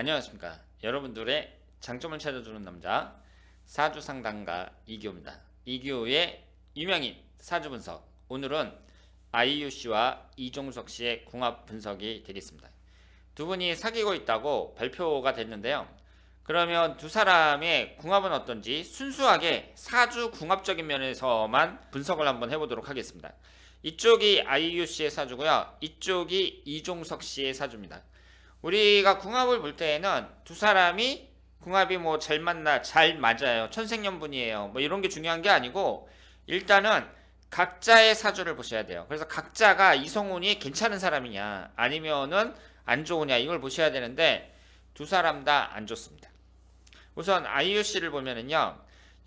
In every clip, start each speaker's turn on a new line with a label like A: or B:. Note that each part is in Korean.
A: 안녕하십니까. 여러분들의 장점을 찾아주는 남자 사주 상담가 이기호입니다. 이기호의 유명인 사주 분석. 오늘은 아이유 씨와 이종석 씨의 궁합 분석이 되겠습니다. 두 분이 사귀고 있다고 발표가 됐는데요. 그러면 두 사람의 궁합은 어떤지 순수하게 사주 궁합적인 면에서만 분석을 한번 해보도록 하겠습니다. 이쪽이 아이유 씨의 사주고요. 이쪽이 이종석 씨의 사주입니다. 우리가 궁합을 볼 때에는 두 사람이 궁합이 뭐 잘 맞나 잘 맞아요. 천생연분이에요. 뭐 이런 게 중요한 게 아니고 일단은 각자의 사주를 보셔야 돼요. 그래서 각자가 이성운이 괜찮은 사람이냐 아니면은 안 좋으냐 이걸 보셔야 되는데 두 사람 다 안 좋습니다. 우선 씨를 보면은요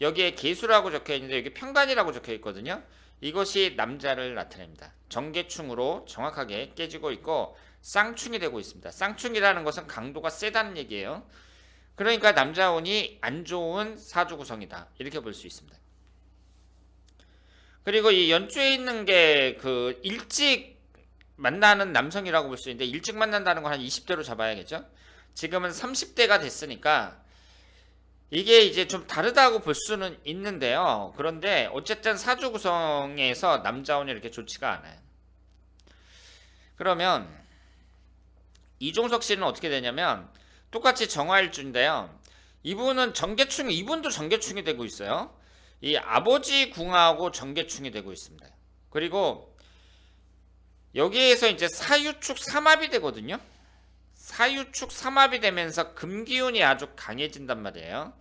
A: 여기에 개수라고 적혀 있는데 여기 평간이라고 적혀 있거든요. 이것이 남자를 나타냅니다. 정계충으로 정확하게 깨지고 있고 쌍충이 되고 있습니다. 쌍충이라는 것은 강도가 세다는 얘기예요. 그러니까 남자운이 안 좋은 사주 구성이다. 이렇게 볼 수 있습니다. 그리고 이 연주에 있는 게 그 일찍 만나는 남성이라고 볼 수 있는데 일찍 만난다는 건 한 20대로 잡아야겠죠? 지금은 30대가 됐으니까 이게 이제 좀 다르다고 볼 수는 있는데요. 그런데 어쨌든 사주 구성에서 남자운이 이렇게 좋지가 않아요. 그러면 이종석 씨는 어떻게 되냐면 똑같이 정화일주인데요. 이분은 정계충, 이분도 정계충이 되고 있어요. 이 아버지 궁하고 정계충이 되고 있습니다. 그리고 여기에서 이제 사유축 삼합이 되거든요. 사유축 삼합이 되면서 금기운이 아주 강해진단 말이에요.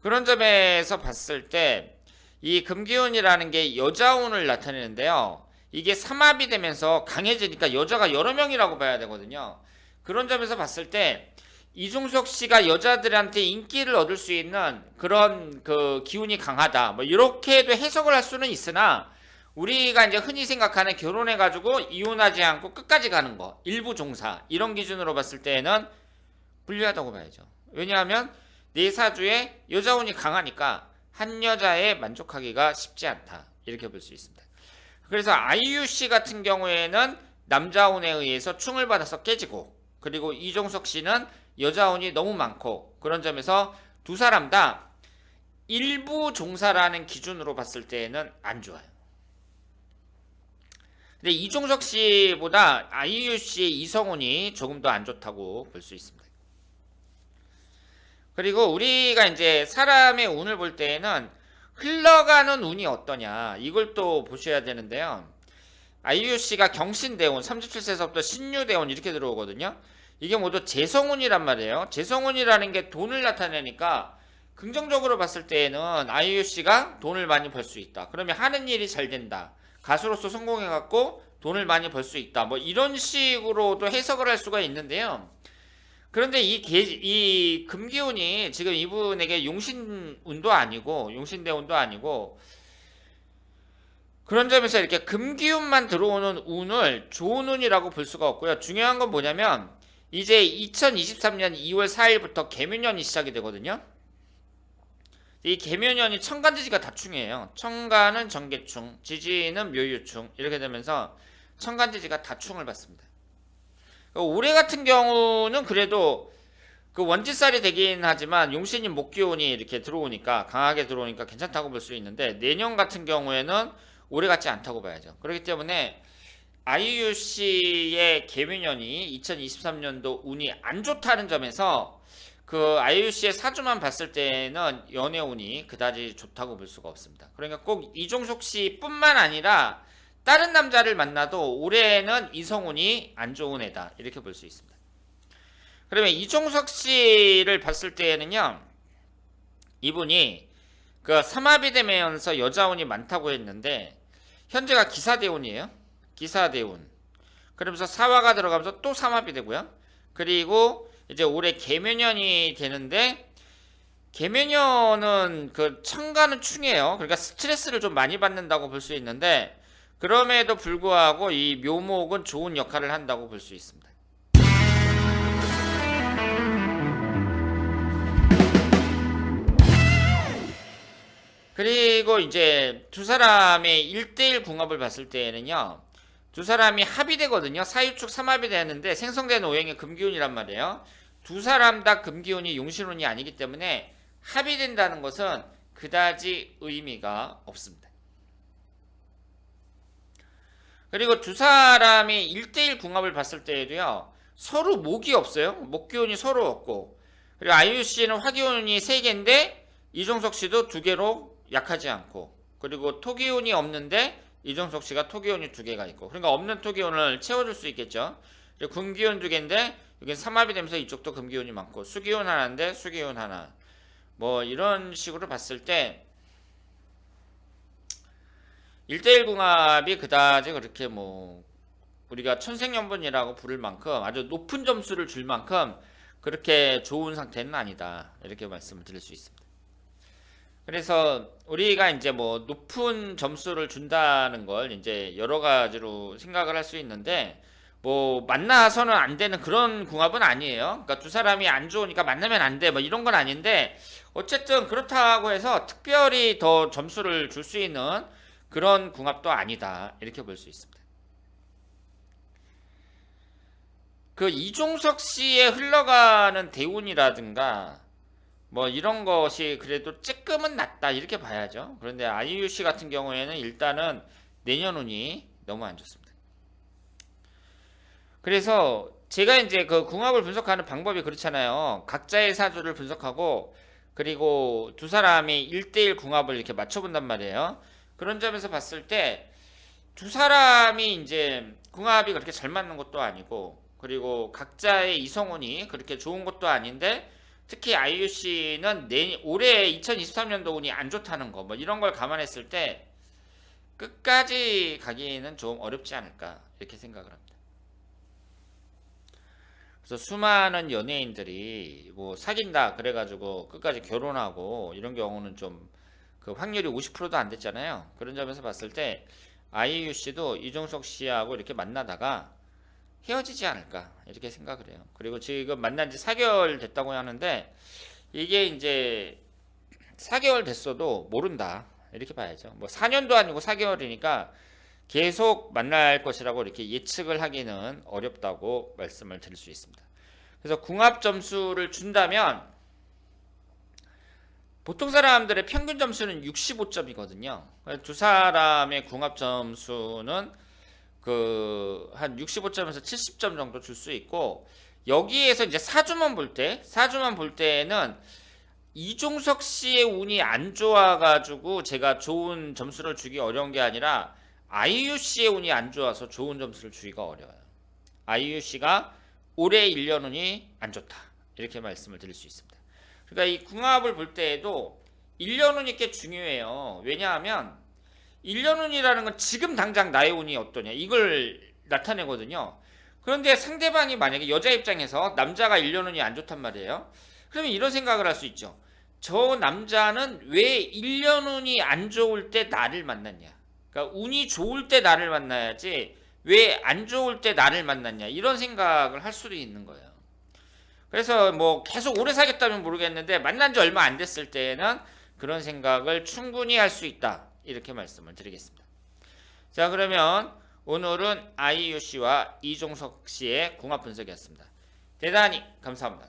A: 그런 점에서 봤을 때 이 금기운이라는 게 여자운을 나타내는데요. 이게 삼합이 되면서 강해지니까 여자가 여러 명이라고 봐야 되거든요. 그런 점에서 봤을 때 이종석 씨가 여자들한테 인기를 얻을 수 있는 그런 그 기운이 강하다. 뭐 이렇게도 해석을 할 수는 있으나 우리가 이제 흔히 생각하는 결혼해 가지고 이혼하지 않고 끝까지 가는 거, 일부 종사 이런 기준으로 봤을 때는 불리하다고 봐야죠. 왜냐하면 내 사주에 여자운이 강하니까 한 여자에 만족하기가 쉽지 않다. 이렇게 볼 수 있습니다. 그래서 아이유 씨 같은 경우에는 남자운에 의해서 충을 받아서 깨지고 그리고 이종석 씨는 여자운이 너무 많고 그런 점에서 두 사람 다 일부 종사라는 기준으로 봤을 때는 안 좋아요. 근데 이종석 씨보다 아이유 씨의 이성운이 조금 더 안 좋다고 볼 수 있습니다. 그리고 우리가 이제 사람의 운을 볼 때에는 흘러가는 운이 어떠냐 이걸 또 보셔야 되는데요. 씨가 경신대운 37세서부터 신유대운 이렇게 들어오거든요. 이게 모두 재성운이란 말이에요. 재성운이라는 게 돈을 나타내니까 긍정적으로 봤을 때에는 씨가 돈을 많이 벌 수 있다. 그러면 하는 일이 잘 된다. 가수로서 성공해갖고 돈을 많이 벌 수 있다. 뭐 이런 식으로도 해석을 할 수가 있는데요. 그런데 이, 개, 이 금기운이 지금 이분에게 용신운도 아니고 용신대운도 아니고 그런 점에서 이렇게 금기운만 들어오는 운을 좋은 운이라고 볼 수가 없고요. 중요한 건 뭐냐면 이제 2023년 2월 4일부터 개묘년이 시작이 되거든요. 이 개묘년이 천간지지가 다충이에요. 천간은 정계충, 지지는 묘유충 이렇게 되면서 천간지지가 다충을 받습니다. 올해 같은 경우는 그래도 그 원지살이 되긴 하지만 용신이 목기운이 이렇게 들어오니까 강하게 들어오니까 괜찮다고 볼 수 있는데 내년 같은 경우에는 올해 같지 않다고 봐야죠. 그렇기 때문에 씨의 개묘년이 2023년도 운이 안 좋다는 점에서 그 씨의 사주만 봤을 때는 연애 운이 그다지 좋다고 볼 수가 없습니다. 그러니까 꼭 이종석 씨뿐만 아니라 다른 남자를 만나도 올해는 이성운이 안 좋은 애다 이렇게 볼 수 있습니다. 그러면 이종석 씨를 봤을 때는요 이분이 그 삼합이 되면서 여자운이 많다고 했는데 현재가 기사대운이에요. 기사대운. 그러면서 사화가 들어가면서 또 삼합이 되고요. 그리고 이제 올해 개묘년이 되는데 개묘년은 그 천간은 충이에요. 그러니까 스트레스를 좀 많이 받는다고 볼 수 있는데 그럼에도 불구하고 이 묘목은 좋은 역할을 한다고 볼 수 있습니다. 그리고 이제 두 사람의 1대1 궁합을 봤을 때에는요. 두 사람이 합이 되거든요. 사유축 삼합이 되는데 생성된 오행의 금기운이란 말이에요. 두 사람 다 금기운이 용신운이 아니기 때문에 합의된다는 것은 그다지 의미가 없습니다. 그리고 두 사람이 1대1 궁합을 봤을 때에도요. 서로 목이 없어요. 목기운이 서로 없고 그리고 아이유 씨는 화기운이 3개인데 이종석 씨도 2개로 약하지 않고 그리고 토기운이 없는데 이종석 씨가 토기운이 2개가 있고 그러니까 없는 토기운을 채워줄 수 있겠죠. 그리고 금기운 2개인데 여기 삼합이 되면서 이쪽도 금기운이 많고 수기운 하나인데 수기운 하나 뭐 이런 식으로 봤을 때 1대1 궁합이 그다지 그렇게 뭐 우리가 천생연분이라고 부를 만큼 아주 높은 점수를 줄 만큼 그렇게 좋은 상태는 아니다. 이렇게 말씀을 드릴 수 있습니다. 그래서 우리가 이제 뭐 높은 점수를 준다는 걸 이제 여러 가지로 생각을 할 수 있는데 뭐 만나서는 안 되는 그런 궁합은 아니에요. 그러니까 두 사람이 안 좋으니까 만나면 안 돼. 뭐 이런 건 아닌데 어쨌든 그렇다고 해서 특별히 더 점수를 줄 수 있는 그런 궁합도 아니다. 이렇게 볼 수 있습니다. 그 이종석 씨의 흘러가는 대운이라든가 뭐 이런 것이 그래도 조금은 낫다 이렇게 봐야죠. 그런데 아이유 씨 같은 경우에는 일단은 내년 운이 너무 안 좋습니다. 그래서 제가 이제 그 궁합을 분석하는 방법이 그렇잖아요. 각자의 사주를 분석하고 그리고 두 사람이 1대1 궁합을 이렇게 맞춰본단 말이에요. 그런 점에서 봤을 때 두 사람이 이제 궁합이 그렇게 잘 맞는 것도 아니고 그리고 각자의 이성운이 그렇게 좋은 것도 아닌데 특히 아이유 씨는 내, 올해 2023년도 운이 안 좋다는 거 뭐 이런 걸 감안했을 때 끝까지 가기는 좀 어렵지 않을까 이렇게 생각을 합니다. 그래서 수많은 연예인들이 뭐 사귄다 그래가지고 끝까지 결혼하고 이런 경우는 좀 그 확률이 50%도 안 됐잖아요. 그런 점에서 봤을 때 아이유 씨도 이종석 씨하고 이렇게 만나다가 헤어지지 않을까 이렇게 생각을 해요. 그리고 지금 만난 지 4개월 됐다고 하는데 이게 이제 4개월 됐어도 모른다 이렇게 봐야죠. 뭐 4년도 아니고 4개월이니까 계속 만날 것이라고 이렇게 예측을 하기는 어렵다고 말씀을 드릴 수 있습니다. 그래서 궁합 점수를 준다면 보통 사람들의 평균 점수는 65점이거든요. 두 사람의 궁합 점수는 그 한 65점에서 70점 정도 줄 수 있고 여기에서 이제 사주만 볼 때, 사주만 볼 때는 이종석 씨의 운이 안 좋아가지고 제가 좋은 점수를 주기 어려운 게 아니라 아이유 씨의 운이 안 좋아서 좋은 점수를 주기가 어려워요. 아이유 씨가 올해 1년 운이 안 좋다. 이렇게 말씀을 드릴 수 있습니다. 그러니까 이 궁합을 볼 때에도 1년 운이 꽤 중요해요. 왜냐하면 1년 운이라는 건 지금 당장 나의 운이 어떠냐 이걸 나타내거든요. 그런데 상대방이 만약에 여자 입장에서 남자가 1년 운이 안 좋단 말이에요. 그러면 이런 생각을 할 수 있죠. 저 남자는 왜 1년 운이 안 좋을 때 나를 만났냐? 그러니까 운이 좋을 때 나를 만나야지 왜 안 좋을 때 나를 만났냐? 이런 생각을 할 수도 있는 거예요. 그래서 뭐 계속 오래 사귀었다면 모르겠는데 만난 지 얼마 안 됐을 때는 그런 생각을 충분히 할 수 있다. 이렇게 말씀을 드리겠습니다. 자, 그러면 오늘은 아이유 씨와 이종석 씨의 궁합 분석이었습니다. 대단히 감사합니다.